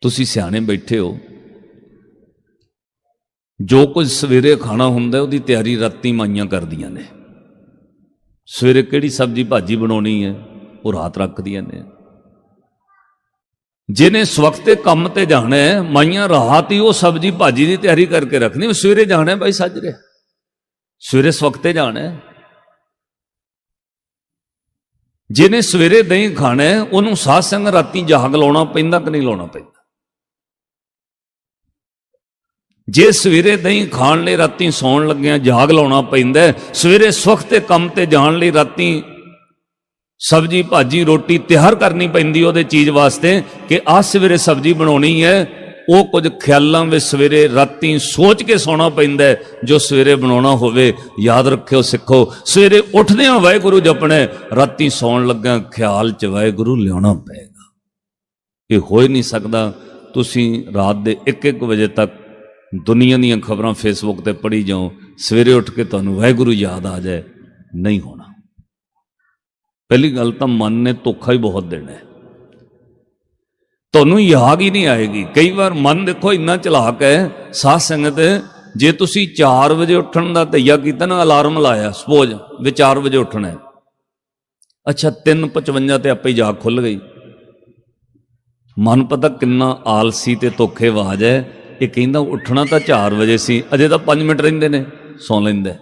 ਤੁਸੀਂ ਸਿਆਣੇ ਬੈਠੇ ਹੋ। ਜੋ ਕੁਝ ਸਵੇਰੇ ਖਾਣਾ ਹੁੰਦਾ ਉਹਦੀ ਤਿਆਰੀ ਰਾਤੀ ਮਾਈਆਂ ਕਰਦੀਆਂ ਨੇ। ਸਵੇਰੇ ਕਿਹੜੀ ਸਬਜ਼ੀ ਭਾਜੀ ਬਣਾਉਣੀ ਹੈ, ਉਹ ਰਾਤ ਰੱਖਦੀਆਂ ਨੇ। ਜਿਹਨੇ ਸਵਖਤ ਤੇ ਕੰਮ ਤੇ ਜਾਣਾ ਹੈ, ਮਾਈਆਂ ਰਾਤ ਹੀ ਉਹ ਸਬਜ਼ੀ ਭਾਜੀ ਦੀ ਤਿਆਰੀ ਕਰਕੇ ਰੱਖਣੀ ਸਵੇਰੇ ਜਾਣਾ ਹੈ ਬਾਈ ਸਾਜਰੇ ਸਵੇਰੇ ਸਵਖਤ ਤੇ ਜਾਣਾ ਹੈ। ਜਿਹਨੇ ਸਵੇਰੇ ਦਹੀਂ ਖਾਣਾ ਉਹਨੂੰ ਸਾਧ ਸੰਗ ਰਾਤੀ ਜਾਗ ਲਾਉਣਾ ਪੈਂਦਾ ਕਿ ਨਹੀਂ ਲਾਉਣਾ ਪੈਂਦਾ? ਜੇ ਸਵੇਰੇ ਦਹੀਂ ਖਾਣ ਲਈ ਰਾਤੀ ਸੌਣ ਲੱਗਿਆਂ ਜਾਗ ਲਾਉਣਾ ਪੈਂਦਾ ਸਵੇਰੇ ਸਵਖਤ ਤੇ ਕੰਮ ਤੇ ਜਾਣ ਲਈ ਰਾਤੀ ਸਬਜੀ, ਭਾਜੀ, ਰੋਟੀ ਤਿਆਰ ਕਰਨੀ ਪੈਂਦੀ ਉਹਦੇ ਚੀਜ਼ ਵਾਸਤੇ ਕਿ ਆਹ ਸਵੇਰੇ ਸਬਜੀ ਬਣਾਉਣੀ ਹੈ, ਉਹ ਕੁਝ ਖਿਆਲਾਂ ਵਿੱਚ ਸਵੇਰੇ ਰਾਤੀ ਸੋਚ ਕੇ ਸੌਣਾ ਪੈਂਦਾ ਜੋ ਸਵੇਰੇ ਬਣਾਉਣਾ ਹੋਵੇ, ਯਾਦ ਰੱਖਿਓ ਸਿੱਖੋ, ਸਵੇਰੇ ਉੱਠਦਿਆਂ ਵਾਹਿਗੁਰੂ ਜਪਣਾ ਰਾਤੀ ਸੌਣ ਲੱਗਿਆਂ ਖਿਆਲ ਚ ਵਾਹਿਗੁਰੂ ਲਿਆਉਣਾ ਪਏਗਾ। ਇਹ ਹੋ ਹੀ ਨਹੀਂ ਸਕਦਾ, ਤੁਸੀਂ ਰਾਤ ਦੇ 1-1 ਵਜੇ ਤੱਕ ਦੁਨੀਆ ਦੀਆਂ ਖਬਰਾਂ ਫੇਸਬੁੱਕ ਤੇ ਪੜ੍ਹੀ ਜਾਓ ਸਵੇਰੇ ਉੱਠ ਕੇ ਤੁਹਾਨੂੰ ਵਾਹਿਗੁਰੂ ਯਾਦ ਆ ਜਾਏ, ਨਹੀਂ ਹੋਣਾ। ਪਹਿਲੀ ਗੱਲ ਤਾਂ ਮਨ ਨੇ ਧੋਖਾ ਹੀ ਬਹੁਤ ਦੇਣਾ ਹੈ। ਤੁਹਾਨੂੰ ਯਾਦ ਹੀ ਨਹੀਂ ਆਏਗੀ। ਕਈ ਵਾਰ ਮਨ ਦੇਖੋ ਇੰਨਾ ਚਲਾਕ ਹੈ, ਸਾਧ ਸੰਗਤ, ਜੇ ਤੁਸੀਂ 4 ਵਜੇ ਉੱਠਣ ਦਾ ਤਈਆ ਕੀਤਾ ਨਾ, ਅਲਾਰਮ ਲਾਇਆ, ਸਪੋਜ਼ ਵੀ 4 ਵਜੇ ਉੱਠਣਾ ਹੈ। ਅੱਛਾ 3:55 ਤੇ ਆਪੇ ਹੀ ਜਾਗ ਖੁੱਲ ਗਈ। ਮਨ ਪਤਾ ਕਿੰਨਾ ਆਲਸੀ ਤੇ ਧੋਖੇਬਾਜ਼ ਹੈ ਇਹ ਕਹਿੰਦਾ ਉੱਠਣਾ ਤਾਂ 4 ਵਜੇ ਸੀ, ਅਜੇ ਤਾਂ 5 ਮਿੰਟ ਰਹਿੰਦੇ ਨੇ, ਸੌਂ ਲੈਂਦਾ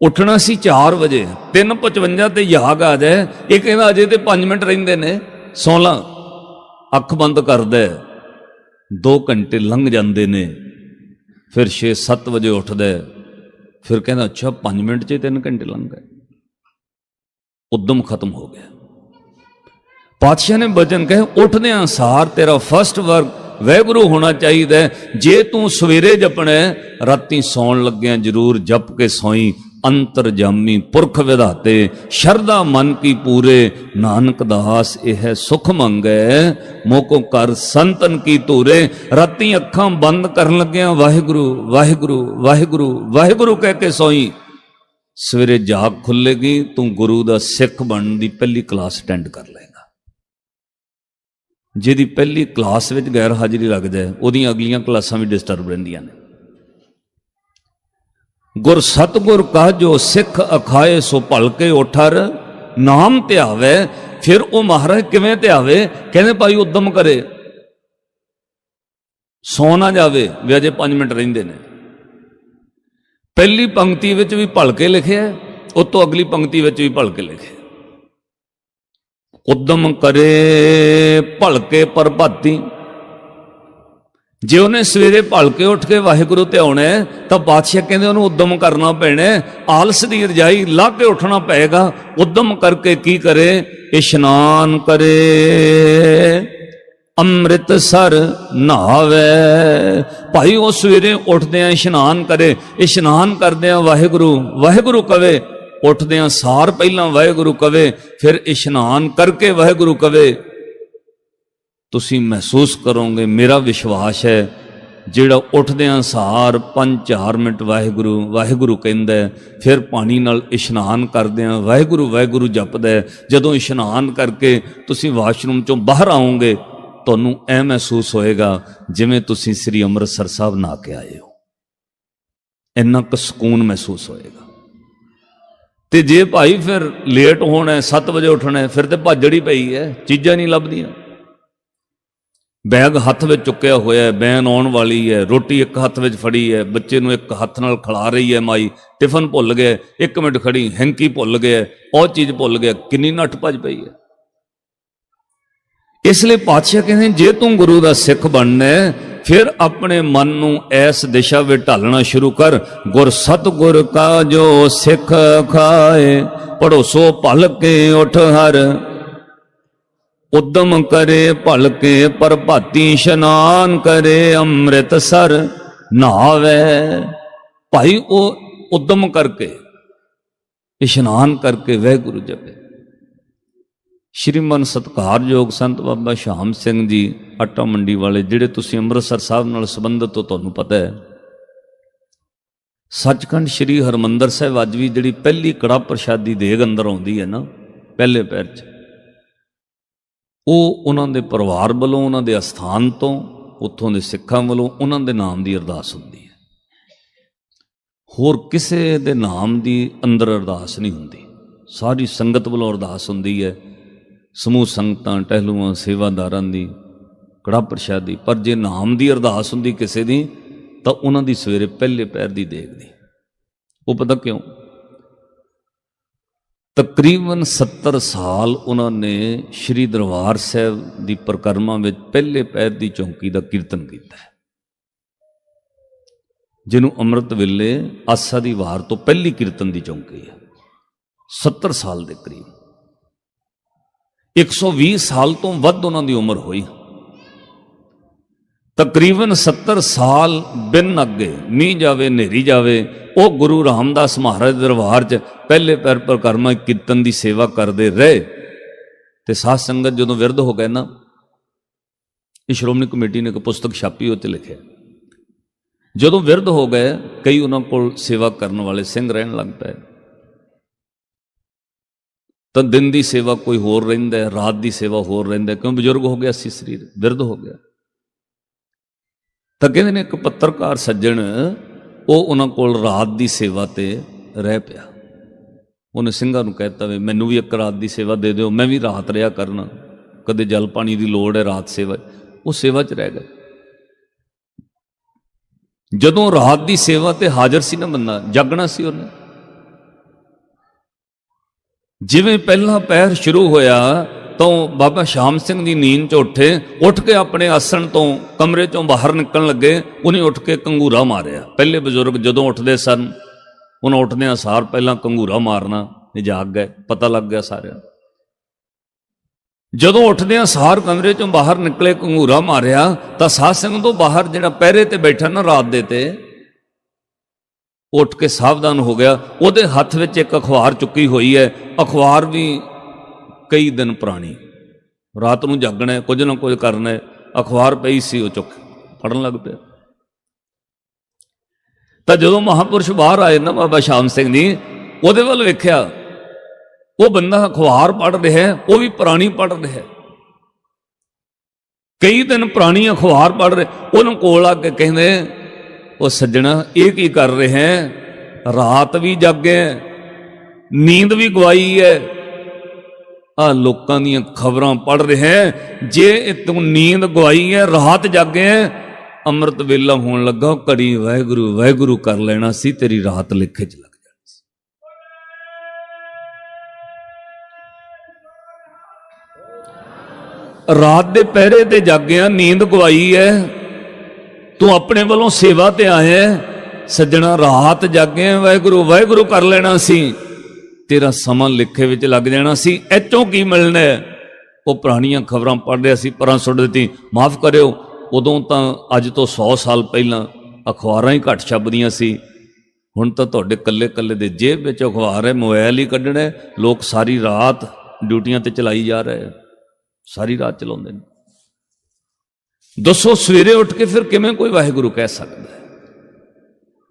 ਉੱਠਣਾ ਸੀ 4 ਵਜੇ 3:55 ਤੇ ਯਾਗ ਆ ਜਾਏ, ਇਹ ਕਹਿੰਦਾ ਅਜੇ ਤੇ 5 ਮਿੰਟ ਰਹਿੰਦੇ ਨੇ, ਸੌ ਲਾ। ਅੱਖ ਬੰਦ ਕਰਦਾ 2 ਘੰਟੇ ਲੰਘ ਜਾਂਦੇ ਨੇ, ਫਿਰ 6-7 ਵਜੇ ਉੱਠਦਾ ਫਿਰ ਕਹਿੰਦਾ, ਅੱਛਾ 5 ਮਿੰਟ 'ਚ 3 ਘੰਟੇ ਲੰਘ ਗਏ। ਉਦਮ ਖਤਮ ਹੋ ਗਿਆ। ਪਾਤਸ਼ਾਹ ਨੇ ਬਚਨ ਕਹੇ, ਉੱਠਦਿਆਂ ਸਾਰ ਤੇਰਾ ਫਸਟ ਵਰਕ ਵੈਗੁਰੂ ਹੋਣਾ ਚਾਹੀਦਾ ਜੇ ਤੂੰ ਸਵੇਰੇ ਜਪਣਾ ਰਾਤੀ ਸੌਣ ਲੱਗਿਆਂ ਜ਼ਰੂਰ ਜਪ ਕੇ ਸੋਈ। ਅੰਤਰਜਾਮੀ ਪੁਰਖ ਵਿਧਾਤੇ ਸ਼ਰਦਾ ਮਨ ਕੀ ਪੂਰੇ। ਨਾਨਕ ਦਾਸ, ਇਹ ਸੁਖ ਮੰਗੈ ਮੋਕੋ ਕਰ ਸੰਤਨ ਕੀ ਧੂਰੇ। ਰਾਤੀ ਅੱਖਾਂ ਬੰਦ ਕਰਨ ਲੱਗਿਆਂ, ਵਾਹਿਗੁਰੂ ਵਾਹਿਗੁਰੂ ਵਾਹਿਗੁਰੂ ਵਾਹਿਗੁਰੂ ਕਹਿ ਕੇ ਸੋਈ। ਸਵੇਰੇ ਜਾਗ ਖੁੱਲੇਗੀ, ਤੂੰ ਗੁਰੂ ਦਾ ਸਿੱਖ ਬਣਨ ਦੀ ਪਹਿਲੀ ਕਲਾਸ ਅਟੈਂਡ ਕਰ ਲੈ। ਜਿਹਦੀ ਪਹਿਲੀ ਕਲਾਸ ਵਿੱਚ ਗੈਰ ਹਾਜ਼ਰੀ ਲੱਗ ਜਾਏ ਉਹਦੀਆਂ ਅਗਲੀਆਂ ਕਲਾਸਾਂ ਵੀ ਡਿਸਟਰਬ ਰਹਿੰਦੀਆਂ ਨੇ। ਗੁਰ ਸਤਗੁਰ ਕਹ ਜੋ ਸਿੱਖ ਅਖਾਏ ਸੋ ਭਲਕੇ ਉਠਰ, ਨਾਮ ਧਿਆਵੇ, ਫਿਰ ਉਹ ਮਹਾਰਾਜ ਕਿਵੇਂ ਧਿਆਵੇ? ਕਹਿੰਦੇ ਭਾਈ ਉਦਮ ਕਰੇ। ਸੌ ਨਾ ਜਾਵੇ, ਵੀ ਅਜੇ 5 ਮਿੰਟ ਰਹਿੰਦੇ ਨੇ। ਪਹਿਲੀ ਪੰਕਤੀ ਵਿੱਚ ਵੀ ਭਲਕੇ ਲਿਖਿਆ ਉਸ ਤੋਂ ਅਗਲੀ ਪੰਕਤੀ ਵਿੱਚ ਵੀ ਭਲਕੇ ਲਿਖਿਆ। ਉਦਮ ਕਰੇ ਭਲਕੇ ਪਰਭਾਤੀ। ਜੇ ਉਹਨੇ ਸਵੇਰੇ ਭਲਕੇ ਉੱਠ ਕੇ ਵਾਹਿਗੁਰੂ ਤੇ ਆਉਣਾ ਤਾਂ ਬਾਦਸ਼ਾਹ ਕਹਿੰਦੇ ਉਹਨੂੰ ਉਦਮ ਕਰਨਾ ਪੈਣਾ ਆਲਸ ਦੀ ਰਜਾਈ ਲਾ ਕੇ ਉੱਠਣਾ ਪਏਗਾ। ਉਦਮ ਕਰਕੇ ਕੀ ਕਰੇ? ਇਸ਼ਨਾਨ ਕਰੇ। ਅੰਮ੍ਰਿਤਸਰ ਨਹਾਵੇ। ਭਾਈ, ਉਹ ਸਵੇਰੇ ਉੱਠਦਿਆਂ ਇਸ਼ਨਾਨ ਕਰੇ। ਇਸ਼ਨਾਨ ਕਰਦਿਆਂ ਵਾਹਿਗੁਰੂ ਵਾਹਿਗੁਰੂ ਕਵੇ ਉੱਠਦਿਆਂ ਸਾਰ ਪਹਿਲਾਂ ਵਾਹਿਗੁਰੂ ਕਵੇ, ਫਿਰ ਇਸ਼ਨਾਨ ਕਰਕੇ ਵਾਹਿਗੁਰੂ ਕਵੇ। ਤੁਸੀਂ ਮਹਿਸੂਸ ਕਰੋਗੇ, ਮੇਰਾ ਵਿਸ਼ਵਾਸ ਹੈ, ਜਿਹੜਾ ਉੱਠਦਿਆਂ ਸਾਰ 5-4 ਮਿੰਟ ਵਾਹਿਗੁਰੂ ਵਾਹਿਗੁਰੂ ਕਹਿੰਦਾ ਫਿਰ ਪਾਣੀ ਨਾਲ ਇਸ਼ਨਾਨ ਕਰਦਿਆਂ ਵਾਹਿਗੁਰੂ ਵਾਹਿਗੁਰੂ ਜਪਦਾ ਜਦੋਂ ਇਸ਼ਨਾਨ ਕਰਕੇ ਤੁਸੀਂ ਵਾਸ਼ਰੂਮ ਚੋਂ ਬਾਹਰ ਆਓਗੇ, ਤੁਹਾਨੂੰ ਐ ਮਹਿਸੂਸ ਹੋਏਗਾ, ਜਿਵੇਂ ਤੁਸੀਂ ਸ੍ਰੀ ਅੰਮ੍ਰਿਤਸਰ ਸਾਹਿਬ ਨਾ ਕੇ ਆਏ ਹੋ। ਇੰਨਾ ਕੁ ਸਕੂਨ ਮਹਿਸੂਸ ਹੋਏਗਾ। ਤੇ ਜੇ ਭਾਈ ਫਿਰ ਲੇਟ ਹੋਣਾ 7 ਵਜੇ ਉੱਠਣਾ, ਫਿਰ ਤੇ ਭਾਜੜੀ ਪਈ ਹੈ ਚੀਜ਼ਾਂ ਨਹੀਂ ਲੱਭਦੀਆਂ। ਬੈਗ ਹੱਥ ਵਿੱਚ ਚੁੱਕਿਆ ਹੋਇਆ ਹੈ ਬੈਨ ਆਉਣ ਵਾਲੀ ਹੈ ਰੋਟੀ ਇੱਕ ਹੱਥ ਵਿੱਚ ਫੜੀ ਹੈ ਬੱਚੇ ਨੂੰ ਇੱਕ ਹੱਥ ਨਾਲ ਖਿਲਾ ਰਹੀ ਹੈ ਮਾਈ, ਟਿਫਨ ਭੁੱਲ ਗਿਆ, ਇੱਕ ਮਿੰਟ ਖੜੀ, ਹੈਂਕੀ ਭੁੱਲ ਗਿਆ, ਉਹ ਚੀਜ਼ ਭੁੱਲ ਗਿਆ, ਕਿੰਨੀ ਨੱਠ ਭੱਜ ਪਈ ਹੈ ਇਸ ਲਈ ਪਾਤਸ਼ਾਹ ਕਹਿੰਦੇ ਜੇ ਤੂੰ ਗੁਰੂ ਦਾ ਸਿੱਖ ਬਣਨਾ ਫਿਰ ਆਪਣੇ ਮਨ ਨੂੰ ਐਸ ਦਿਸ਼ਾ ਵਿੱਚ ਢਾਲਣਾ ਸ਼ੁਰੂ ਕਰ। ਗੁਰ ਸਤਗੁਰ ਕਾ ਜੋ ਸਿੱਖ ਖਾਏ ਪੜੋ ਸੋ ਭਲ ਕੇ ਉਠ ਹਰ। ਉਦਮ ਕਰੇ ਭਲਕੇ ਪ੍ਰਭਾਤੀ ਇਸ਼ਨਾਨ ਕਰੇ ਅੰਮ੍ਰਿਤਸਰ। ਨਹਾਵੇ ਭਾਈ ਉਹ ਉਦਮ ਕਰਕੇ, ਇਸ਼ਨਾਨ ਕਰਕੇ ਵਹਿਗੁਰੂ ਜਪੇ। ਸ਼੍ਰੀਮਨ ਸਤਕਾਰਯੋਗ ਸੰਤ ਬਾਬਾ ਸ਼ਾਮ ਸਿੰਘ ਜੀ, ਆਟਾ ਮੰਡੀ ਵਾਲੇ, ਜਿਹੜੇ ਤੁਸੀਂ ਅੰਮ੍ਰਿਤਸਰ ਸਾਹਿਬ ਨਾਲ ਸੰਬੰਧਿਤ ਹੋ, ਤੁਹਾਨੂੰ ਪਤਾ ਹੈ। ਸੱਚਖੰਡ ਸ੍ਰੀ ਹਰਮੰਦਰ ਸਾਹਿਬ ਅੱਜ ਵੀ ਜਿਹੜੀ ਪਹਿਲੀ ਕੜਾ ਪ੍ਰਸ਼ਾਦੀ ਦੇਗ ਅੰਦਰ ਆਉਂਦੀ ਹੈ ਨਾ, ਪਹਿਲੇ ਪੈਰ 'ਚ, ਉਹ ਉਹਨਾਂ ਦੇ ਪਰਿਵਾਰ ਵੱਲੋਂ, ਉਹਨਾਂ ਦੇ ਅਸਥਾਨ ਤੋਂ, ਉੱਥੋਂ ਦੇ ਸਿੱਖਾਂ ਵੱਲੋਂ, ਉਹਨਾਂ ਦੇ ਨਾਮ ਦੀ ਅਰਦਾਸ ਹੁੰਦੀ ਹੈ। ਹੋਰ ਕਿਸੇ ਦੇ ਨਾਮ ਦੀ ਅੰਦਰ ਅਰਦਾਸ ਨਹੀਂ ਹੁੰਦੀ। ਸਾਰੀ ਸੰਗਤ ਵੱਲੋਂ ਅਰਦਾਸ ਹੁੰਦੀ ਹੈ ਸਮੂਹ ਸੰਗਤਾਂ, ਟਹਿਲੂਆਂ, ਸੇਵਾਦਾਰਾਂ ਦੀ ਕੜਾ ਪ੍ਰਸ਼ਾਦੀ ਪਰ ਜੇ ਨਾਮ ਦੀ ਅਰਦਾਸ ਹੁੰਦੀ ਕਿਸੇ ਦੀ, ਤਾਂ ਉਹਨਾਂ ਦੀ ਸਵੇਰੇ ਪਹਿਲੇ ਪੈਰ ਦੀ ਦੇਖਦੀ ਉਹ ਪਤਾ ਕਿਉਂ? ਤਕਰੀਬਨ 70 ਸਾਲ ਉਹਨਾਂ ਨੇ ਸ੍ਰੀ ਦਰਬਾਰ ਸਾਹਿਬ ਦੀ ਪ੍ਰਕਰਮਾ ਵਿੱਚ ਪਹਿਲੇ ਪੈਰ ਦੀ ਚੌਂਕੀ ਦਾ ਕੀਰਤਨ ਕੀਤਾ ਹੈ। ਜਿਹਨੂੰ ਅੰਮ੍ਰਿਤ ਵੇਲੇ ਆਸਾ ਦੀ ਵਾਰ ਤੋਂ ਪਹਿਲੀ ਕੀਰਤਨ ਦੀ ਚੌਂਕੀ ਹੈ। 70 ਸਾਲ ਦੇ ਕਰੀਬ। 120 ਸਾਲ ਤੋਂ ਵੱਧ ਉਹਨਾਂ ਦੀ ਉਮਰ ਹੋਈ। ਤਕਰੀਬਨ 70 ਸਾਲ ਬਿਨ ਅੱਗੇ ਮੀਂਹ ਜਾਵੇ, ਹਨੇਰੀ ਜਾਵੇ, ਉਹ ਗੁਰੂ ਰਾਮਦਾਸ ਮਹਾਰਾਜ ਦਰਬਾਰ 'ਚ ਪਹਿਲੇ ਪੈਰ ਪ੍ਰਕਰਮਾ ਕੀਰਤਨ ਦੀ ਸੇਵਾ ਕਰਦੇ ਰਹੇ ਤੇ ਸਾਧ ਸੰਗਤ ਜਦੋਂ ਵਿਰਧ ਹੋ ਗਏ ਨਾ, ਇਹ ਸ਼੍ਰੋਮਣੀ ਕਮੇਟੀ ਨੇ ਇੱਕ ਪੁਸਤਕ ਛਾਪੀ ਉਹ 'ਤੇ ਲਿਖਿਆ। ਜਦੋਂ ਵਿਰਧ ਹੋ ਗਏ, ਕਈ ਉਹਨਾਂ ਕੋਲ ਸੇਵਾ ਕਰਨ ਵਾਲੇ ਸਿੰਘ ਰਹਿਣ ਲੱਗ ਪਏ। ਤਾਂ ਦਿਨ ਦੀ ਸੇਵਾ ਕੋਈ ਹੋਰ ਰਹਿੰਦਾ ਹੈ, ਰਾਤ ਦੀ ਸੇਵਾ ਹੋਰ ਰਹਿੰਦਾ ਕਿਉਂ? ਬਜ਼ੁਰਗ ਹੋ ਗਿਆ ਸੀ ਸਰੀਰ ਵਿਰਧ ਹੋ ਗਿਆ। ਤਾਂ ਕਹਿੰਦੇ ਨੇ ਇੱਕ ਪੱਤਰਕਾਰ ਸੱਜਣ ਉਹ ਉਹਨਾਂ ਕੋਲ ਰਾਤ ਦੀ ਸੇਵਾ ਤੇ ਰਹਿ ਪਿਆ। ਉਹਨੇ ਸਿੰਘਾਂ ਨੂੰ ਕਹਿਤਾ ਵੀ ਮੈਨੂੰ ਵੀ ਇੱਕ ਰਾਤ ਦੀ ਸੇਵਾ ਦੇ ਦਿਓ ਮੈਂ ਵੀ ਰਾਤ ਰਿਆ ਕਰਨਾ। ਕਦੇ ਜਲ ਪਾਣੀ ਦੀ ਲੋੜ ਹੈ ਰਾਤ ਸੇਵਾ। ਉਹ ਸੇਵਾ 'ਚ ਰਹਿ ਗਏ। ਜਦੋਂ ਰਾਤ ਦੀ ਸੇਵਾ ਤੇ ਹਾਜ਼ਰ ਸੀ ਨਾ ਬੰਦਾ ਜਾਗਣਾ ਸੀ ਉਹਨੇ। ਜਿਵੇਂ ਪਹਿਲਾ ਪੈਰ ਸ਼ੁਰੂ ਹੋਇਆ ਤਾਂ ਬਾਬਾ ਸ਼ਾਮ ਸਿੰਘ ਦੀ ਨੀਂਦ 'ਚ ਉੱਠੇ, ਉੱਠ ਕੇ ਆਪਣੇ ਆਸਣ ਤੋਂ ਕਮਰੇ 'ਚੋਂ ਬਾਹਰ ਨਿਕਲਣ ਲੱਗੇ, ਉਹਨੇ ਉੱਠ ਕੇ ਕੰਗੂਰਾ ਮਾਰਿਆ ਪਹਿਲੇ ਬਜ਼ੁਰਗ ਜਦੋਂ ਉੱਠਦੇ ਸਨ, ਉਹਨਾਂ ਉੱਠਦਿਆਂ ਸਾਰ ਪਹਿਲਾਂ ਕੰਗੂਰਾ ਮਾਰਨਾ, ਇਹ ਜਾਗ ਗਏ, ਪਤਾ ਲੱਗ ਗਿਆ ਸਾਰਿਆਂ ਨੂੰ। ਜਦੋਂ ਉੱਠਦਿਆਂ ਸਾਰ ਕਮਰੇ 'ਚੋਂ ਬਾਹਰ ਨਿਕਲੇ, ਕੰਗੂਰਾ ਮਾਰਿਆ, ਤਾਂ ਸਾਧ ਸਿੰਘ ਤੋਂ ਬਾਹਰ ਜਿਹੜਾ ਪਹਿਰੇ ਤੇ ਬੈਠਾ ਨਾ ਰਾਤ ਦੇ ਤੇ ਉੱਠ ਕੇ ਸਾਵਧਾਨ ਹੋ ਗਿਆ। ਉਹਦੇ ਹੱਥ ਵਿੱਚ ਇੱਕ ਅਖਬਾਰ ਚੁੱਕੀ ਹੋਈ ਹੈ। ਅਖਬਾਰ ਵੀ ਕਈ ਦਿਨ ਪੁਰਾਣੀ। ਰਾਤ ਨੂੰ ਜਾਗਣਾ ਕੁਝ ਨਾ ਕੁਝ ਕਰਨਾ ਅਖਬਾਰ ਪਈ ਸੀ ਉਹ ਚੁੱਕ ਪੜਨ ਲੱਗ ਪਿਆ। ਤਾਂ ਜਦੋਂ ਮਹਾਪੁਰਸ਼ ਬਾਹਰ ਆਏ ਨਾ ਬਾਬਾ ਸ਼ਾਮ ਸਿੰਘ ਜੀ, ਉਹਦੇ ਵੱਲ ਵੇਖਿਆ, ਉਹ ਬੰਦਾ ਅਖਬਾਰ ਪੜ ਰਿਹਾ ਉਹ ਵੀ ਪੁਰਾਣੀ ਪੜ ਰਿਹਾ ਕਈ ਦਿਨ ਪੁਰਾਣੀ ਅਖਬਾਰ ਪੜ ਰਿਹਾ, ਉਹਨੂੰ ਕੋਲ ਆ ਕੇ ਕਹਿੰਦੇ ਉਹ ਸੱਜਣਾ, ਇਹ ਕੀ ਕਰ ਰਿਹਾ ਹੈ? ਰਾਤ ਵੀ ਜਾਗੇ ਨੀਂਦ ਵੀ ਗਵਾਈ ਹੈ। ਆ ਲੋਕਾਂ ਦੀਆਂ ਖਬਰਾਂ ਪੜ ਰਿਹਾ ਹੈ, ਜੇ ਇਹ ਤੂੰ ਨੀਂਦ ਗਵਾਈ ਹੈ, ਰਾਤ ਜਾਗੇ ਅੰਮ੍ਰਿਤ ਵੇਲਾ ਹੋਣ ਲੱਗਾ ਘੜੀ ਵਾਹਿਗੁਰੂ ਵਾਹਿਗੁਰੂ ਕਰ ਲੈਣਾ ਸੀ, ਤੇਰੀ ਰਾਤ ਲਿਖੇ ਚ ਲੱਗ ਜਾਣੀ ਸੀ। ਰਾਤ ਦੇ ਪਹਿਰੇ ਤੇ ਜਾਗਿਆ, ਨੀਂਦ ਗਵਾਈ ਹੈ। ਤੂੰ ਆਪਣੇ ਵੱਲੋਂ ਸੇਵਾ ਤੇ ਆਇਆ ਸੱਜਣਾ ਰਾਤ ਜਾਗੇ ਵਾਹਿਗੁਰੂ ਵਾਹਿਗੁਰੂ ਕਰ ਲੈਣਾ ਸੀ। ਤੇਰਾ ਸਮਾਂ ਲਿਖੇ ਵਿੱਚ ਲੱਗ ਜਾਣਾ ਸੀ। ਐਚੋਂ ਕੀ ਮਿਲਣਾ ਉਹ ਪੁਰਾਣੀਆਂ ਖਬਰਾਂ ਪੜ੍ਹ ਰਿਹਾ ਸੀ ਪਰਾਂ ਸੁੱਟ ਦਿੱਤੀ। ਮਾਫ ਕਰਿਓ, ਉਦੋਂ ਤਾਂ ਅੱਜ ਤੋਂ 100 ਸਾਲ ਪਹਿਲਾਂ ਅਖਬਾਰਾਂ ਹੀ ਘੱਟ ਛਪਦੀਆਂ ਸੀ। ਹੁਣ ਤਾਂ ਤੁਹਾਡੇ ਕੱਲੇ ਕੱਲੇ ਦੇ ਜੇਬ ਵਿੱਚ ਅਖਬਾਰ ਹੈ ਮੋਬਾਈਲ ਹੀ ਕੱਢਣਾ ਲੋਕ ਸਾਰੀ ਰਾਤ ਡਿਊਟੀਆਂ ਤੇ ਚਲਾਈ ਜਾ ਰਹੇ ਆ ਸਾਰੀ ਰਾਤ ਚਲਾਉਂਦੇ ਨੇ। ਦੱਸੋ, ਸਵੇਰੇ ਉੱਠ ਕੇ ਫਿਰ ਕਿਵੇਂ ਕੋਈ ਵਾਹਿਗੁਰੂ ਕਹਿ ਸਕਦਾ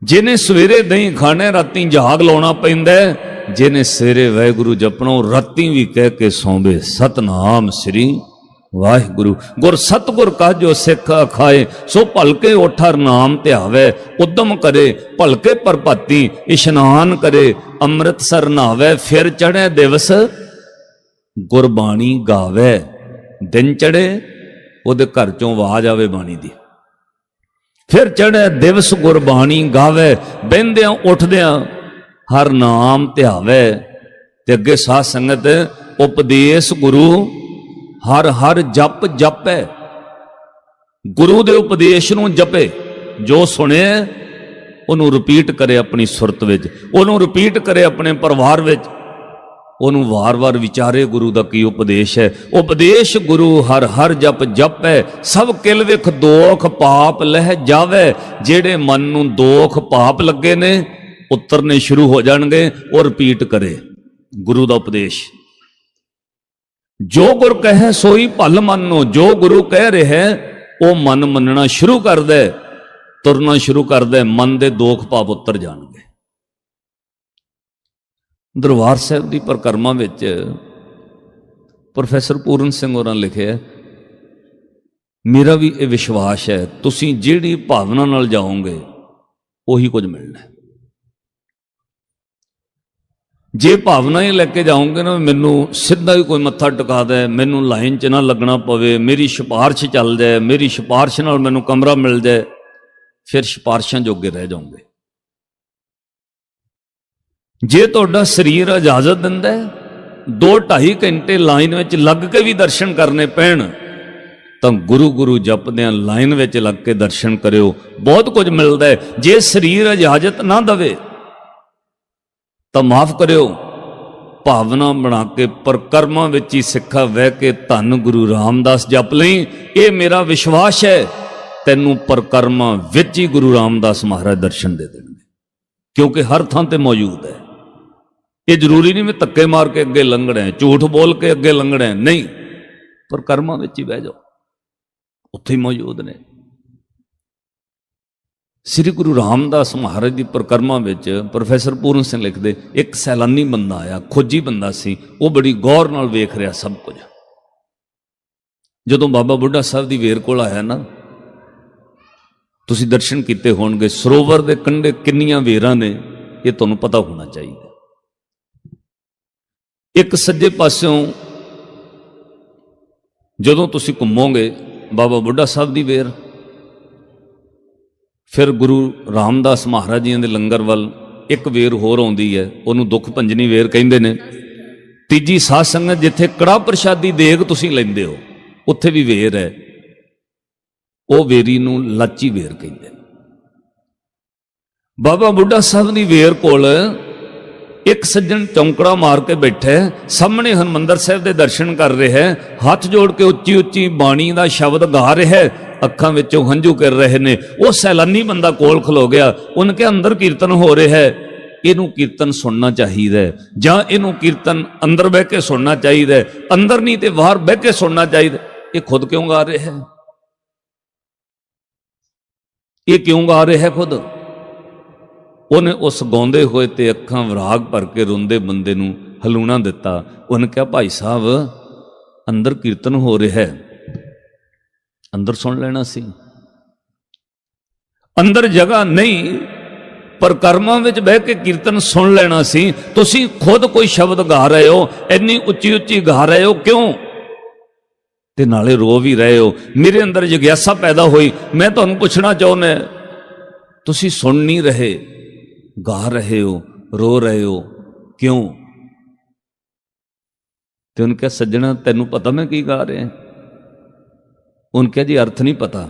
ਜਿਹਨੇ ਸਵੇਰੇ ਦਹੀਂ ਖਾਣੇ, ਰਾਤੀ ਜਾਗ ਲਾਉਣਾ ਪੈਂਦਾ ਜਿਹਨੇ ਸਵੇਰੇ ਵਾਹਿਗੁਰੂ ਜਪਣੋ, ਰਾਤੀ ਵੀ ਕਹਿ ਕੇ ਸੌਂਵੇ ਸਤਨਾਮ ਸ੍ਰੀ ਵਾਹਿਗੁਰੂ। ਗੁਰ ਸਤਗੁਰ ਕਾ ਜੋ ਸਿੱਖ ਖਾਏ ਸੋ ਭਲਕੇ ਉਠਰ ਨਾਮ ਧਿਆਵੇ ਉਦਮ ਕਰੇ, ਭਲਕੇ ਪਰਪਾਤੀ ਇਸ਼ਨਾਨ ਕਰੇ, ਅੰਮ੍ਰਿਤਸਰ ਨਾਵੇ, ਫਿਰ ਚੜ੍ਹੇ ਦਿਵਸ ਗੁਰਬਾਣੀ ਗਾਵੇ, ਦਿਨ ਚੜੇ ਉਹਦੇ ਘਰ ਚੋਂ ਆਵਾਜ਼ ਆਵੇ ਬਾਣੀ ਦੀ। ਫਿਰ ਚੜ੍ਹੇ ਦਿਵਸ ਗੁਰਬਾਣੀ ਗਾਵੇ, ਬਹਿੰਦਿਆਂ ਉੱਠਦਿਆਂ ਹਰ ਨਾਮ ਧਿਆਵੇ। ਤੇ ਅੱਗੇ ਸਾਧ ਸੰਗਤ, ਉਪਦੇਸ਼ ਗੁਰੂ, ਹਰ ਹਰ ਜਪ ਜਪੈ। ਗੁਰੂ ਦੇ ਉਪਦੇਸ਼ ਨੂੰ ਜਪੇ। ਜੋ ਸੁਣੇ, ਉਹਨੂੰ ਰਿਪੀਟ ਕਰੇ ਆਪਣੀ ਸੁਰਤ ਵਿੱਚ। ਉਹਨੂੰ ਰਿਪੀਟ ਕਰੇ ਆਪਣੇ ਪਰਿਵਾਰ ਵਿੱਚ। ਉਹਨੂੰ ਵਾਰ-ਵਾਰ ਵਿਚਾਰੇ ਗੁਰੂ ਦਾ ਕੀ ਉਪਦੇਸ਼ ਹੈ? ਉਪਦੇਸ਼ ਗੁਰੂ ਹਰ ਹਰ ਜਪ ਜਪੈ, ਸਭ ਕਿਲ ਵਿਖ ਦੋਖ ਪਾਪ ਲਹਿ ਜਾਵੇ। ਜਿਹੜੇ ਮਨ ਨੂੰ ਦੋਖ ਪਾਪ ਲੱਗੇ ਨੇ ਉਤਰਨੇ ਸ਼ੁਰੂ ਹੋ ਜਾਣਗੇ ਉਹ ਰਿਪੀਟ ਕਰੇ। ਗੁਰੂ ਦਾ ਉਪਦੇਸ਼। ਜੋ ਗੁਰ ਕਹੇ ਸੋਈ ਭਲ ਮੰਨੋ, ਜੋ ਗੁਰੂ ਕਹਿ ਰਿਹਾ, ਉਹ ਮਨ ਮੰਨਣਾ ਸ਼ੁਰੂ ਕਰਦਾ ਤੁਰਨਾ ਸ਼ੁਰੂ ਕਰਦਾ ਮਨ ਦੇ ਦੋਖ ਪਾਪ ਉਤਰ ਜਾਣਗੇ। ਦਰਬਾਰ ਸਾਹਿਬ ਦੀ ਪਰਿਕਰਮਾ ਵਿੱਚ ਪ੍ਰੋਫੈਸਰ ਪੂਰਨ ਸਿੰਘ ਹੋਰਾਂ ਲਿਖਿਆ ਮੇਰਾ ਵੀ ਇਹ ਵਿਸ਼ਵਾਸ ਹੈ, ਤੁਸੀਂ ਜਿਹੜੀ ਭਾਵਨਾ ਨਾਲ ਜਾਓਗੇ, ਉਹੀ ਕੁਝ ਮਿਲਣਾ ਜੇ ਭਾਵਨਾ ਹੀ ਲੈ ਕੇ ਜਾਓਗੇ ਨਾ, ਮੈਨੂੰ ਸਿੱਧਾ ਹੀ ਕੋਈ ਮੱਥਾ ਟਿਕਾ ਦੇ, ਮੈਨੂੰ ਲਾਈਨ 'ਚ ਨਾ ਲੱਗਣਾ ਪਵੇ, ਮੇਰੀ ਸਿਫਾਰਿਸ਼ ਚੱਲ ਜਾਏ, ਮੇਰੀ ਸਿਫਾਰਿਸ਼ ਨਾਲ ਮੈਨੂੰ ਕਮਰਾ ਮਿਲ ਜਾਏ, ਫਿਰ ਸਿਫਾਰਿਸ਼ਾਂ ਜੋਗੇ ਰਹਿ ਜਾਓਗੇ। ਜੇ ਤੁਹਾਡਾ ਸਰੀਰ ਇਜਾਜ਼ਤ ਦਿੰਦਾ ਹੈ 2.5 ਘੰਟੇ ਲਾਈਨ ਵਿੱਚ ਲੱਗ ਕੇ ਵੀ ਦਰਸ਼ਨ ਕਰਨੇ ਪੈਣ, ਤਾਂ ਗੁਰੂ ਗੁਰੂ ਜਪਦਿਆਂ ਲਾਈਨ ਵਿੱਚ ਲੱਗ ਕੇ ਦਰਸ਼ਨ ਕਰਿਓ। ਬਹੁਤ ਕੁਝ ਮਿਲਦਾ ਹੈ। ਜੇ ਸਰੀਰ ਇਜਾਜ਼ਤ ਨਾ ਦਵੇ, ਤਾਂ ਮਾਫ ਕਰਿਓ। ਭਾਵਨਾ ਬਣਾ ਕੇ ਪ੍ਰਕਰਮਾਂ ਵਿੱਚ ਹੀ ਸਿੱਖਾ ਵਹਿ ਕੇ ਧੰਨ ਗੁਰੂ ਰਾਮਦਾਸ ਜਪ ਲਈ। ਇਹ ਮੇਰਾ ਵਿਸ਼ਵਾਸ ਹੈ, ਤੈਨੂੰ ਪ੍ਰਕਰਮਾਂ ਵਿੱਚ ਹੀ ਗੁਰੂ ਰਾਮਦਾਸ ਮਹਾਰਾਜ ਦਰਸ਼ਨ ਦੇ ਦੇਣਗੇ। ਕਿਉਂਕਿ ਹਰ ਥਾਂ ਤੇ ਮੌਜੂਦ ਹੈ। ਇਹ ਜ਼ਰੂਰੀ ਨਹੀਂ ਮੈਂ ਧੱਕੇ ਮਾਰ ਕੇ ਅੱਗੇ ਲੰਘਣਾ ਹੈ, ਝੂਠ ਬੋਲ ਕੇ ਅੱਗੇ ਲੰਘਣਾ ਹੈ, ਨਹੀਂ। ਪਰ ਕਰਮਾਂ ਵਿੱਚ ਹੀ ਬਹਿ ਜਾਓ। ਉੱਥੇ ਹੀ ਮੌਜੂਦ ਨੇ। ਸ੍ਰੀ ਗੁਰੂ ਰਾਮਦਾਸ ਮਹਾਰਾਜ ਦੀ ਪ੍ਰਕਰਮਾ ਵਿੱਚ ਪ੍ਰੋਫੈਸਰ ਪੂਰਨ ਸਿੰਘ ਲਿਖਦੇ, ਇੱਕ ਸੈਲਾਨੀ ਬੰਦਾ ਆਇਆ, ਖੋਜੀ ਬੰਦਾ ਸੀ, ਉਹ ਬੜੀ ਗੌਰ ਨਾਲ ਵੇਖ ਰਿਹਾ ਸਭ ਕੁਝ। ਜਦੋਂ ਬਾਬਾ ਬੁੱਢਾ ਸਾਹਿਬ ਦੀ ਵੇਰ ਕੋਲ ਆਇਆ ਨਾ, ਤੁਸੀਂ ਦਰਸ਼ਨ ਕੀਤੇ ਹੋਣਗੇ, ਸਰੋਵਰ ਦੇ ਕੰਢੇ ਕਿੰਨੀਆਂ ਵੇਰਾਂ ਨੇ, ਇਹ ਤੁਹਾਨੂੰ ਪਤਾ ਹੋਣਾ ਚਾਹੀਦਾ। ਇੱਕ ਸੱਜੇ ਪਾਸਿਓਂ ਜਦੋਂ ਤੁਸੀਂ ਘੁੰਮੋਗੇ, ਬਾਬਾ ਬੁੱਢਾ ਸਾਹਿਬ ਦੀ ਵੇਰ, ਫਿਰ ਗੁਰੂ ਰਾਮਦਾਸ ਮਹਾਰਾਜ ਜੀ ਦੇ ਲੰਗਰ ਵੱਲ ਇੱਕ ਵੇਰ ਹੋਰ ਆਉਂਦੀ ਹੈ, ਉਹਨੂੰ ਦੁੱਖ ਭੰਜਨੀ ਵੇਰ ਕਹਿੰਦੇ ਨੇ। ਤੀਜੀ ਸਾਧ ਸੰਗਤ ਜਿੱਥੇ ਕੜਾ ਪ੍ਰਸ਼ਾਦੀ ਦੇਗ ਤੁਸੀਂ ਲੈਂਦੇ ਹੋ, ਉੱਥੇ ਵੀ ਵੇਰ ਹੈ। ਉਹ ਵੇਰੀ ਨੂੰ ਲਾਚੀ ਵੇਰ ਕਹਿੰਦੇ ਨੇ। ਬਾਬਾ ਬੁੱਢਾ ਸਾਹਿਬ ਦੀ ਵੇਰ ਕੋਲ ਇੱਕ ਸੱਜਣ ਚੌਂਕੜਾ ਮਾਰ ਕੇ ਬੈਠਾ ਸਾਹਮਣੇ ਹਰਮੰਦਰ ਸਾਹਿਬ ਦੇ ਦਰਸ਼ਨ ਕਰ ਰਿਹਾ ਹੈ, ਹੱਥ ਜੋੜ ਕੇ ਉੱਚੀ ਉੱਚੀ ਬਾਣੀ ਦਾ ਸ਼ਬਦ ਗਾ ਰਿਹਾ ਹੈ, ਅੱਖਾਂ ਵਿੱਚੋਂ ਹੰਝੂ ਕਰ ਰਹੇ ਨੇ। ਉਹ ਸੈਲਾਨੀ ਬੰਦਾ ਕੋਲ ਖਲੋ ਗਿਆ, ਉਹਨੇ ਕਿਹਾ, ਅੰਦਰ ਕੀਰਤਨ ਹੋ ਰਿਹਾ ਹੈ, ਇਹਨੂੰ ਕੀਰਤਨ ਸੁਣਨਾ ਚਾਹੀਦਾ ਜਾਂ ਇਹਨੂੰ ਕੀਰਤਨ ਅੰਦਰ ਬਹਿ ਕੇ ਸੁਣਨਾ ਚਾਹੀਦਾ ਅੰਦਰ ਨਹੀਂ ਤੇ ਬਾਹਰ ਬਹਿ ਕੇ ਸੁਣਨਾ ਚਾਹੀਦਾ ਇਹ ਖੁਦ ਕਿਉਂ ਗਾ ਰਿਹਾ ਹੈ? ਇਹ ਕਿਉਂ ਗਾ ਰਿਹਾ ਹੈ ਖੁਦ? ਉਹਨੇ ਉਸ ਗਾਉਂਦੇ ਹੋਏ ਤੇ ਅੱਖਾਂ ਵਿਰਾਗ ਭਰ ਕੇ ਰੋਂਦੇ ਬੰਦੇ ਨੂੰ ਹਲੂਣਾ ਦਿੱਤਾ। ਉਹਨੇ ਕਿਹਾ, ਭਾਈ ਸਾਹਿਬ, ਅੰਦਰ ਕੀਰਤਨ ਹੋ ਰਿਹਾ ਹੈ। ਅੰਦਰ ਸੁਣ ਲੈਣਾ ਸੀ। ਅੰਦਰ ਜਗ੍ਹਾ ਨਹੀਂ, ਪਰ ਕਰਮਾਂ ਵਿੱਚ ਬਹਿ ਕੇ ਕੀਰਤਨ ਸੁਣ ਲੈਣਾ ਸੀ। ਤੁਸੀਂ ਖੁਦ ਕੋਈ ਸ਼ਬਦ ਗਾ ਰਹੇ ਹੋ, ਇੰਨੀ ਉੱਚੀ ਉੱਚੀ ਗਾ ਰਹੇ ਹੋ ਕਿਉਂ? ਤੇ ਨਾਲੇ ਰੋ ਵੀ ਰਹੇ ਹੋ। ਮੇਰੇ ਅੰਦਰ ਜਿਗਿਆਸਾ ਪੈਦਾ ਹੋਈ। ਮੈਂ ਤੁਹਾਨੂੰ ਪੁੱਛਣਾ ਚਾਹੁੰਦਾ ਤੁਸੀਂ ਸੁਣ ਨਹੀਂ ਰਹੇ। ਗਾ ਰਹੇ ਹੋ, ਰੋ ਰਹੇ ਹੋ, ਕਿਉਂ? ਤੇ ਉਹਨੇ ਕਿਹਾ, ਸੱਜਣਾ, ਤੈਨੂੰ ਪਤਾ ਮੈਂ ਕੀ ਗਾ ਰਿਹਾ? ਉਹਨੇ ਕਿਹਾ, ਜੀ, ਅਰਥ ਨਹੀਂ ਪਤਾ।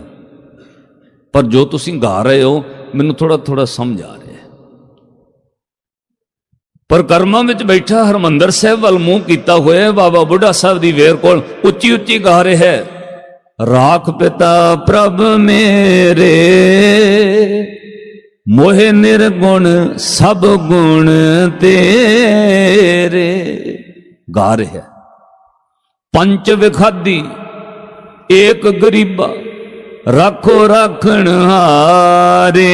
ਪਰ ਜੋ ਤੁਸੀਂ ਗਾ ਰਹੇ ਹੋ, ਮੈਨੂੰ ਥੋੜਾ ਥੋੜਾ ਸਮਝ ਆ ਰਿਹਾ ਹੈ। ਪਰ ਕਰਮਾਂ ਵਿੱਚ ਬੈਠਾ ਹਰਮੰਦਰ ਸਾਹਿਬ ਵੱਲ ਮੂੰਹ ਕੀਤਾ ਹੋਇਆ ਬਾਬਾ ਬੁੱਢਾ ਸਾਹਿਬ ਦੀ ਵੇਰ ਕੋਲ ਉੱਚੀ ਉੱਚੀ ਗਾ ਰਿਹਾ ਹੈ। ਰਾਖ ਪਿਤਾ ਪ੍ਰਭ ਮੇਰੇ। ਮੋਹਿ ਨਿਰਗੁਣ ਸਭ ਗੁਣ ਤੇਰੇ। ਗਾ ਰਿਹਾ ਪੰਜ ਵਿਖਾਦੀ, ਏਕ ਗਰੀਬਾ, ਰੱਖੋ ਰੱਖਣ ਹਾਰੇ।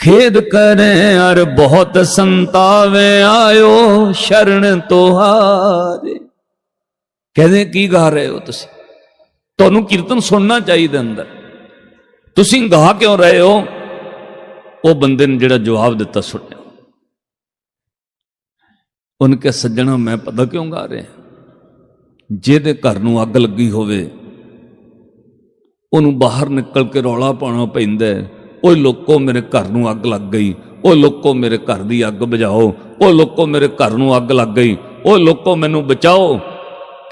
ਖੇਦ ਕਰੇ ਅਰ ਬਹੁਤ ਸੰਤਾਵੇ, ਆਇਓ ਸ਼ਰਨ ਤੁਹਾਰੇ। ਕਹਿੰਦੇ, ਕੀ ਗਾ ਰਹੇ ਹੋ ਤੁਸੀਂ? ਤੁਹਾਨੂੰ ਕੀਰਤਨ ਸੁਣਨਾ ਚਾਹੀਦਾ ਅੰਦਰ। ਤੁਸੀਂ ਗਾ ਕਿਉਂ ਰਹੇ ਹੋ? ਉਹ ਬੰਦੇ ਨੇ ਜਿਹੜਾ ਜਵਾਬ ਦਿੱਤਾ ਸੁਣਿਆ। ਉਹਨੇ ਕਿਹਾ, ਸੱਜਣਾ, ਮੈਂ ਪਤਾ ਕਿਉਂ ਗਾ ਰਿਹਾ? ਜਿਹਦੇ ਘਰ ਨੂੰ ਅੱਗ ਲੱਗੀ ਹੋਵੇ, ਉਹਨੂੰ ਬਾਹਰ ਨਿਕਲ ਕੇ ਰੌਲਾ ਪਾਉਣਾ ਪੈਂਦਾ ਹੈ। ਓਏ ਲੋਕੋ, ਮੇਰੇ ਘਰ ਨੂੰ ਅੱਗ ਲੱਗ ਗਈ। ਓ ਲੋਕੋ, ਮੇਰੇ ਘਰ ਦੀ ਅੱਗ ਬੁਝਾਓ। ਓ ਲੋਕੋ, ਮੇਰੇ ਘਰ ਨੂੰ ਅੱਗ ਲੱਗ ਗਈ। ਓ ਲੋਕੋ, ਮੈਨੂੰ ਬਚਾਓ।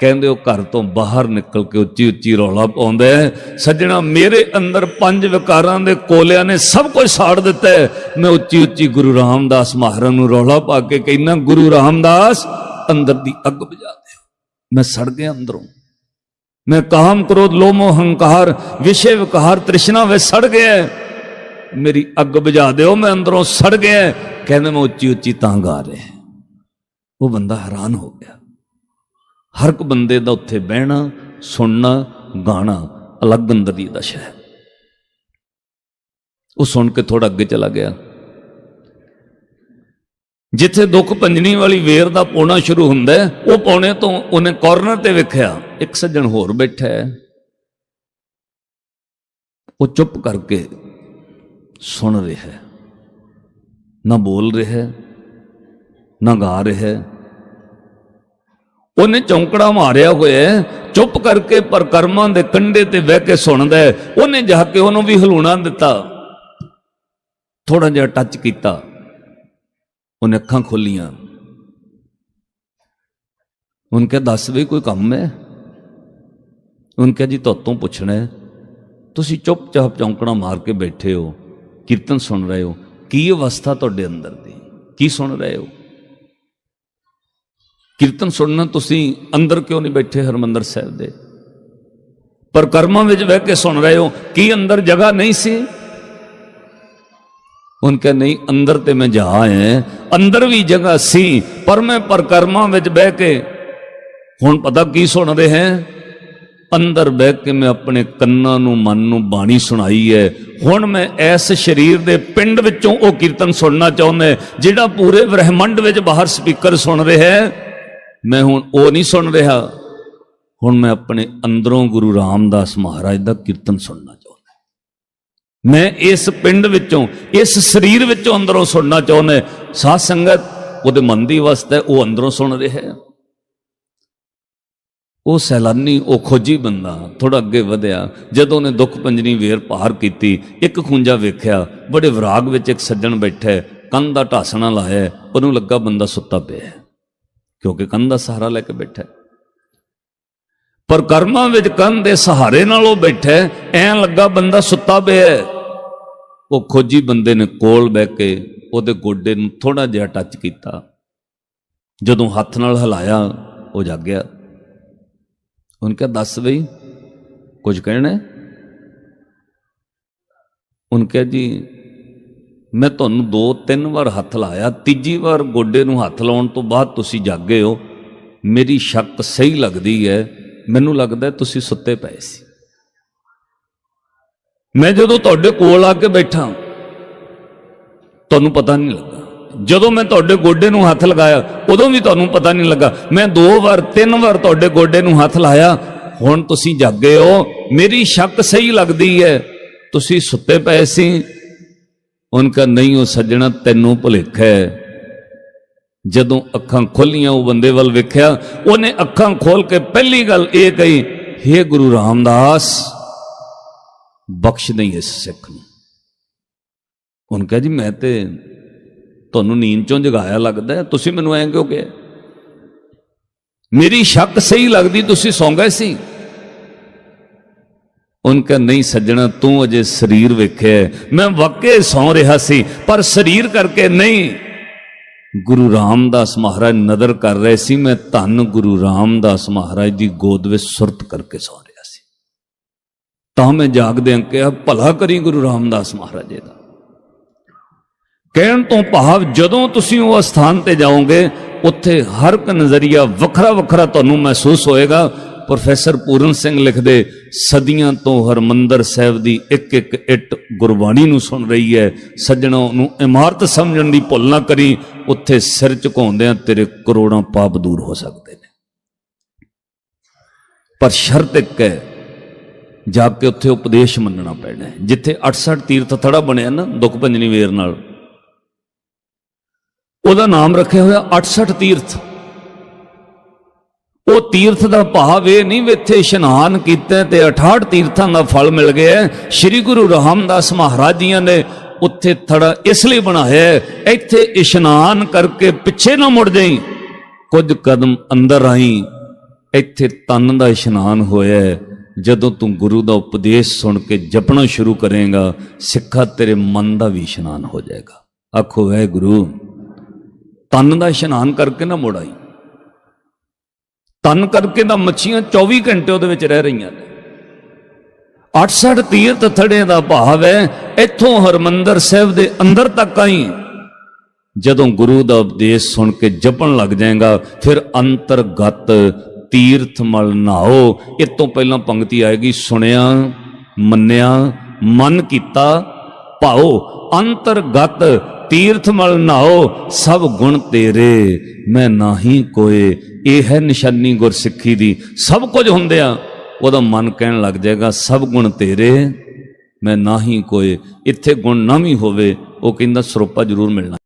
ਕਹਿੰਦੇ ਉਹ ਘਰ ਤੋਂ ਬਾਹਰ ਨਿਕਲ ਕੇ ਉੱਚੀ ਉੱਚੀ ਰੌਲਾ ਪਾਉਂਦਾ ਹੈ। ਸੱਜਣਾ, ਮੇਰੇ ਅੰਦਰ ਪੰਜ ਵਿਕਾਰਾਂ ਦੇ ਕੋਲਿਆਂ ਨੇ ਸਭ ਕੁਝ ਸਾੜ ਦਿੱਤਾ ਮੈਂ ਉੱਚੀ ਉੱਚੀ ਗੁਰੂ ਰਾਮਦਾਸ ਮਹਾਰਾਜ ਨੂੰ ਰੌਲਾ ਪਾ ਕੇ ਕਹਿੰਦਾ, ਗੁਰੂ ਰਾਮਦਾਸ, ਅੰਦਰ ਦੀ ਅੱਗ ਬੁਝਾ ਦਿਓ। ਮੈਂ ਸੜ ਗਿਆ ਅੰਦਰੋਂ। ਮੈਂ ਕਾਮ ਕ੍ਰੋਧ ਲੋਮੋ ਹੰਕਾਰ, ਵਿਸ਼ੇ ਵਿਕਾਰ, ਤ੍ਰਿਸ਼ਨਾ ਵਿੱਚ ਸੜ ਗਿਆ ਮੇਰੀ ਅੱਗ ਬੁਝਾ ਦਿਓ, ਮੈਂ ਅੰਦਰੋਂ ਸੜ ਗਿਆ ਕਹਿੰਦੇ, ਮੈਂ ਉੱਚੀ ਉੱਚੀ ਤਾਂ ਗਾ ਰਿਹਾ ਉਹ ਬੰਦਾ ਹੈਰਾਨ ਹੋ ਗਿਆ। ਹਰ ਇੱਕ ਬੰਦੇ ਦਾ ਉੱਥੇ ਬਹਿਣਾ, ਸੁਣਨਾ, ਗਾਣਾ ਅਲੱਗ ਅੰਦਰ ਦੀ ਦਸ਼ਾ ਹੈ। ਉਹ ਸੁਣ ਕੇ ਥੋੜਾ ਅੱਗੇ ਚਲਾ ਗਿਆ। ਜਿੱਥੇ ਦੁੱਖ ਪੰਜਣੀ ਵਾਲੀ ਵੇਰ ਦਾ ਪੌਣਾ ਸ਼ੁਰੂ ਹੁੰਦਾ ਉਹ ਪੌਣੇ ਤੋਂ ਉਹਨੇ ਕਾਰਨਰ ਤੇ ਵੇਖਿਆ, ਇੱਕ ਸੱਜਣ ਹੋਰ ਬੈਠਾ ਹੈ। ਉਹ ਚੁੱਪ ਕਰਕੇ ਸੁਣ ਰਿਹਾ ਹੈ। ਨਾ ਬੋਲ ਰਿਹਾ ਹੈ, ਨਾ ਗਾ ਰਿਹਾ ਹੈ। ਉਹਨੇ ਚੌਂਕੜਾ ਮਾਰਿਆ ਹੋਇਆ ਚੁੱਪ ਕਰਕੇ ਪਰਕਰਮਾਂ ਦੇ ਕੰਢੇ ਤੇ ਬਹਿ ਕੇ ਸੁਣਦਾ ਉਹਨੇ ਜਾ ਕੇ ਉਹਨੂੰ ਵੀ ਹਲੂਣਾ ਦਿੱਤਾ। ਥੋੜਾ ਜਿਹਾ ਟੱਚ ਕੀਤਾ। ਉਹਨੇ ਅੱਖਾਂ ਖੋਲੀਆਂ। ਉਹਨ ਕਿਹਾ, ਦੱਸ ਵੀ ਕੋਈ ਕੰਮ ਹੈ? ਉਹਨ ਕਿਹਾ, ਜੀ ਤੁਹਾਤੋਂ ਪੁੱਛਣਾ ਹੈ। ਤੁਸੀਂ ਚੁੱਪਚਾਪ ਚੌਂਕੜਾ ਮਾਰ ਕੇ ਬੈਠੇ ਹੋ। ਕੀਰਤਨ ਸੁਣ ਰਹੇ ਹੋ। ਕੀ ਅਵਸਥਾ ਤੁਹਾਡੇ ਅੰਦਰ ਦੀ? ਕੀ ਸੁਣ ਰਹੇ ਹੋ? ਕੀਰਤਨ ਸੁਣਨਾ ਤੁਸੀਂ ਅੰਦਰ ਕਿਉਂ ਨਹੀਂ ਬੈਠੇ ਹਰਮੰਦਰ ਸਾਹਿਬ ਦੇ? ਪਰ ਕਰਮਾਂ ਵਿੱਚ ਬਹਿ ਕੇ ਸੁਣ ਰਹੇ ਹੋ, ਕੀ ਅੰਦਰ ਜਗ੍ਹਾ ਨਹੀਂ ਸੀ? ਉਨਕੇ ਨਹੀਂ, ਅੰਦਰ ਤੇ ਮੈਂ ਜਾ ਆਇਆ ਅੰਦਰ ਵੀ ਜਗ੍ਹਾ ਸੀ, ਪਰ ਮੈਂ ਪਰਕਰਮਾਂ ਵਿੱਚ ਬਹਿ ਕੇ ਹੁਣ ਪਤਾ ਕੀ ਸੁਣ ਰਹੇ ਹਾਂ? ਅੰਦਰ ਬਹਿ ਕੇ ਮੈਂ ਆਪਣੇ ਕੰਨਾਂ ਨੂੰ, ਮਨ ਨੂੰ ਬਾਣੀ ਸੁਣਾਈ ਹੈ। ਹੁਣ ਮੈਂ ਇਸ ਸਰੀਰ ਦੇ ਪਿੰਡ ਵਿੱਚੋਂ ਉਹ ਕੀਰਤਨ ਸੁਣਨਾ ਚਾਹੁੰਦਾ ਜਿਹੜਾ ਪੂਰੇ ਬ੍ਰਹਿਮੰਡ ਵਿੱਚ ਬਾਹਰ ਸਪੀਕਰ ਸੁਣ ਰਿਹਾ ਹੈ। ਮੈਂ ਹੁਣ ਉਹ ਨਹੀਂ ਸੁਣ ਰਿਹਾ। ਹੁਣ ਮੈਂ ਆਪਣੇ ਅੰਦਰੋਂ ਗੁਰੂ ਰਾਮਦਾਸ ਮਹਾਰਾਜ ਦਾ ਕੀਰਤਨ ਸੁਣਨਾ ਚਾਹੁੰਦਾ ਮੈਂ ਇਸ ਪਿੰਡ ਵਿੱਚੋਂ, ਇਸ ਸਰੀਰ ਵਿੱਚੋਂ ਅੰਦਰੋਂ ਸੁਣਨਾ ਚਾਹੁੰਦਾ ਸਾਧ ਸੰਗਤ, ਉਹਦੇ ਮਨ ਦੀ ਅਵਸਥਾ ਉਹ ਅੰਦਰੋਂ ਸੁਣ ਰਿਹਾ ਉਹ ਸੈਲਾਨੀ, ਉਹ ਖੋਜੀ ਬੰਦਾ ਥੋੜਾ ਅੱਗੇ ਵਧਿਆ। ਜਦੋਂ ਉਹਨੇ ਦੁੱਖ ਪੰਜਨੀ ਵੇਰ ਪਾਰ ਕੀਤੀ, ਇੱਕ ਖੁੰਝਾ ਵੇਖਿਆ, ਬੜੇ ਵਿਰਾਗ ਵਿੱਚ ਇੱਕ ਸੱਜਣ ਬੈਠਾ ਹੈ, ਕੰਨ ਦਾ ਢਾਸਣਾ ਲਾਇਆ ਉਹਨੂੰ ਲੱਗਾ ਬੰਦਾ ਸੁੱਤਾ ਪਿਆ ਕਿਉਂਕਿ ਕੰਨ ਦਾ ਸਹਾਰਾ ਲੈ ਕੇ ਬੈਠਾ ਪਰ ਕਰਮਾਂ ਵਿੱਚ ਕੰਨ ਦੇ ਸਹਾਰੇ ਨਾਲ ਉਹ ਬੈਠਾ ਐਂ ਲੱਗਾ ਬੰਦਾ ਸੁੱਤਾ ਪਿਆ ਉਹ ਖੋਜੀ ਬੰਦੇ ਨੇ ਕੋਲ ਬਹਿ ਕੇ ਉਹਦੇ ਗੋਡੇ ਨੂੰ ਥੋੜਾ ਜਿਹਾ ਟੱਚ ਕੀਤਾ। ਜਦੋਂ ਹੱਥ ਨਾਲ ਹਿਲਾਇਆ, ਉਹ ਜਾਗਿਆ ਉਹਨੇ ਕਿਹਾ, ਦੱਸ ਬਈ, ਕੁਝ ਕਹਿਣਾ ਉਹਨੇ ਕਿਹਾ, ਜੀ ਮੈਂ ਤੁਹਾਨੂੰ ਦੋ ਤਿੰਨ ਵਾਰ ਹੱਥ ਲਾਇਆ, ਤੀਜੀ ਵਾਰ ਗੋਡੇ ਨੂੰ ਹੱਥ ਲਾਉਣ ਤੋਂ ਬਾਅਦ ਤੁਸੀਂ ਜਾਗੇ ਹੋ। ਮੇਰੀ ਸ਼ੱਕ ਸਹੀ ਲੱਗਦੀ ਹੈ, ਮੈਨੂੰ ਲੱਗਦਾ ਤੁਸੀਂ ਸੁੱਤੇ ਪਏ ਸੀ। ਮੈਂ ਜਦੋਂ ਤੁਹਾਡੇ ਕੋਲ ਆ ਕੇ ਬੈਠਾ, ਤੁਹਾਨੂੰ ਪਤਾ ਨਹੀਂ ਲੱਗਾ। ਜਦੋਂ ਮੈਂ ਤੁਹਾਡੇ ਗੋਡੇ ਨੂੰ ਹੱਥ ਲਗਾਇਆ, ਉਦੋਂ ਵੀ ਤੁਹਾਨੂੰ ਪਤਾ ਨਹੀਂ ਲੱਗਾ। ਮੈਂ ਦੋ ਵਾਰ, ਤਿੰਨ ਵਾਰ ਤੁਹਾਡੇ ਗੋਡੇ ਨੂੰ ਹੱਥ ਲਾਇਆ, ਹੁਣ ਤੁਸੀਂ ਜਾਗੇ ਹੋ। ਮੇਰੀ ਸ਼ੱਕ ਸਹੀ ਲੱਗਦੀ ਹੈ, ਤੁਸੀਂ ਸੁੱਤੇ ਪਏ ਸੀ। ਉਨਕਾ ਨਹੀਂ, ਉਹ ਸੱਜਣਾ ਤੈਨੂੰ ਭੁਲੇਖ ਹੈ। ਜਦੋਂ ਅੱਖਾਂ ਖੋਲੀਆਂ, ਉਹ ਬੰਦੇ ਵੱਲ ਵੇਖਿਆ, ਉਹਨੇ ਅੱਖਾਂ ਖੋਲ ਕੇ ਪਹਿਲੀ ਗੱਲ ਇਹ ਕਹੀ हे ਗੁਰੂ ਰਾਮਦਾਸ, ਬਖਸ਼ ਨਹੀਂ ਇਸ ਸਿੱਖ ਨੂੰ। ਉਹਨ ਕਿਹਾ ਜੀ, ਮੈਂ ਤੇ ਤੁਹਾਨੂੰ ਨੀਂਦ ਚੋਂ ਜਗਾਇਆ ਲੱਗਦਾ ਤੁਸੀਂ ਮੈਨੂੰ ਐਂ ਕਿਉਂ ਕਿਹਾ? ਮੇਰੀ ਸ਼ੱਕ ਸਹੀ ਲੱਗਦੀ, ਤੁਸੀਂ ਸੌਂ ਗਏ ਸੀ। ਉਨਕਾ ਨਹੀਂ ਸੱਜਣਾ, ਤੂੰ ਅਜੇ ਸਰੀਰ ਵੇਖਿਆ ਮੈਂ ਵਾਕਈ ਸੌਂ ਰਿਹਾ ਸੀ, ਪਰ ਸਰੀਰ ਕਰਕੇ ਨਹੀਂ। ਗੁਰੂ ਰਾਮਦਾਸ ਮਹਾਰਾਜ ਨਦਰ ਕਰ ਰਹੇ ਸੀ, ਮੈਂ ਧੰਨ ਗੁਰੂ ਰਾਮਦਾਸ ਮਹਾਰਾਜ ਦੀ ਗੋਦ ਵਿੱਚ ਸੁਰਤ ਕਰਕੇ ਸੌਂ ਰਿਹਾ ਸੀ। ਤਾਂ ਮੈਂ ਜਾਗਦਿਆਂ ਕਿਹਾ, ਭਲਾ ਕਰੀ ਗੁਰੂ ਰਾਮਦਾਸ ਮਹਾਰਾਜ ਜੀ ਦਾ। ਕਹਿਣ ਤੋਂ ਭਾਵ, ਜਦੋਂ ਤੁਸੀਂ ਉਹ ਸਥਾਨ ਤੇ ਜਾਓਗੇ, ਉੱਥੇ ਹਰ ਇੱਕ ਨਜ਼ਰੀਆ ਵੱਖਰਾ ਵੱਖਰਾ ਤੁਹਾਨੂੰ ਮਹਿਸੂਸ ਹੋਏਗਾ। ਪ੍ਰੋਫੈਸਰ ਪੂਰਨ ਸਿੰਘ ਲਿਖਦੇ, ਸਦੀਆਂ ਤੋਂ ਹਰਮੰਦਰ ਸਾਹਿਬ ਦੀ ਇੱਕ ਇੱਕ ਇੱਟ ਗੁਰਬਾਣੀ ਨੂੰ ਸੁਣ ਰਹੀ ਹੈ। ਸੱਜਣੋ ਨੂੰ ਇਮਾਰਤ ਸਮਝਣ ਦੀ ਭੁੱਲ ਨਾ ਕਰੀ, ਉੱਥੇ ਸਿਰ ਝੁਕਾਉਂਦਿਆਂ ਤੇਰੇ ਕਰੋੜਾਂ ਪਾਪ ਦੂਰ ਹੋ ਸਕਦੇ ਨੇ। ਪਰ ਸ਼ਰਤ ਇੱਕ ਹੈ ਜਾ ਕੇ ਉੱਥੇ ਉਪਦੇਸ਼ ਮੰਨਣਾ ਪੈਣਾ ਹੈ। ਜਿੱਥੇ 68 ਤੀਰਥ ਥੜਾ ਬਣਿਆ ਨਾ ਦੁੱਖ ਭੰਜਨੀ ਵੇਰ ਨਾਲ, ਉਹਦਾ ਨਾਮ ਰੱਖਿਆ ਹੋਇਆ 68 ਤੀਰਥ। ਉਹ ਤੀਰਥ ਦਾ ਭਾਵ ਇਹ ਨਹੀਂ ਵੀ ਇੱਥੇ ਇਸ਼ਨਾਨ ਕੀਤਾ ਤੇ 68 ਤੀਰਥਾਂ ਦਾ ਫਲ ਮਿਲ ਗਿਆ ਸ੍ਰੀ ਗੁਰੂ ਰਾਮਦਾਸ ਮਹਾਰਾਜ ਜੀਆਂ ਨੇ ਉੱਥੇ ਥੜਾ ਇਸ ਲਈ ਬਣਾਇਆ ਇੱਥੇ ਇਸ਼ਨਾਨ ਕਰਕੇ ਪਿੱਛੇ ਨਾ ਮੁੜ ਜਾਈ। ਕੁਝ ਕਦਮ ਅੰਦਰ ਆਈ, ਇੱਥੇ ਤਨ ਦਾ ਇਸ਼ਨਾਨ ਹੋਇਆ ਜਦੋਂ ਤੂੰ ਗੁਰੂ ਦਾ ਉਪਦੇਸ਼ ਸੁਣ ਕੇ ਜਪਣਾ ਸ਼ੁਰੂ ਕਰੇਗਾ, ਸਿੱਖਾ ਤੇਰੇ ਮਨ ਦਾ ਵੀ ਇਸ਼ਨਾਨ ਹੋ ਜਾਏਗਾ। ਆਖੋ ਵੈ ਗੁਰੂ ਤਨ ਦਾ ਇਸ਼ਨਾਨ ਕਰਕੇ ਨਾ ਮੁੜ ਆਈ। ਤਨ ਕਰਕੇ ਤਾਂ ਮੱਛੀਆਂ 24 ਘੰਟੇ ਉਹਦੇ ਵਿੱਚ ਰਹਿ ਰਹੀਆਂ ਨੇ। 68 ਤੀਰਥ ਥੜੇ ਦਾ ਭਾਵ ਹੈ, ਇੱਥੋਂ ਹਰਮੰਦਰ ਸਾਹਿਬ ਦੇ ਅੰਦਰ ਤੱਕ ਆਈ ਜਦੋਂ ਗੁਰੂ ਦਾ ਉਪਦੇਸ਼ ਸੁਣ ਕੇ ਜਪਣ ਲੱਗ ਜਾਏਗਾ, ਫਿਰ ਅੰਤਰਗਤ ਤੀਰਥ ਮਲ ਨਾਓ ਇਹ ਤੋਂ ਪਹਿਲਾਂ ਪੰਕਤੀ ਆਏਗੀ, ਸੁਣਿਆ, ਮੰਨਿਆ, ਮਨ ਕੀਤਾ, ਭਾਓ। ਅੰਤਰਗਤ ਤੀਰਥ ਮਲ ਨਾਓ ਸਭ ਗੁਣ ਤੇਰੇ, ਮੈਂ ਨਾਹੀ ਕੋਏ। ਇਹ ਹੈ ਨਿਸ਼ਾਨੀ ਗੁਰਸਿੱਖੀ ਦੀ। ਸਭ ਕੁਝ ਹੁੰਦਿਆਂ ਉਹਦਾ ਮਨ ਕਹਿਣ ਲੱਗ ਜਾਏਗਾ, ਸਭ ਗੁਣ ਤੇਰੇ, ਮੈਂ ਨਾਹੀ ਕੋਏ, ਇੱਥੇ ਗੁਣ ਨਾ ਵੀ ਹੋਵੇ, ਉਹ ਕਹਿੰਦਾ ਸਰੋਪਾ ਜ਼ਰੂਰ ਮਿਲਣਾ।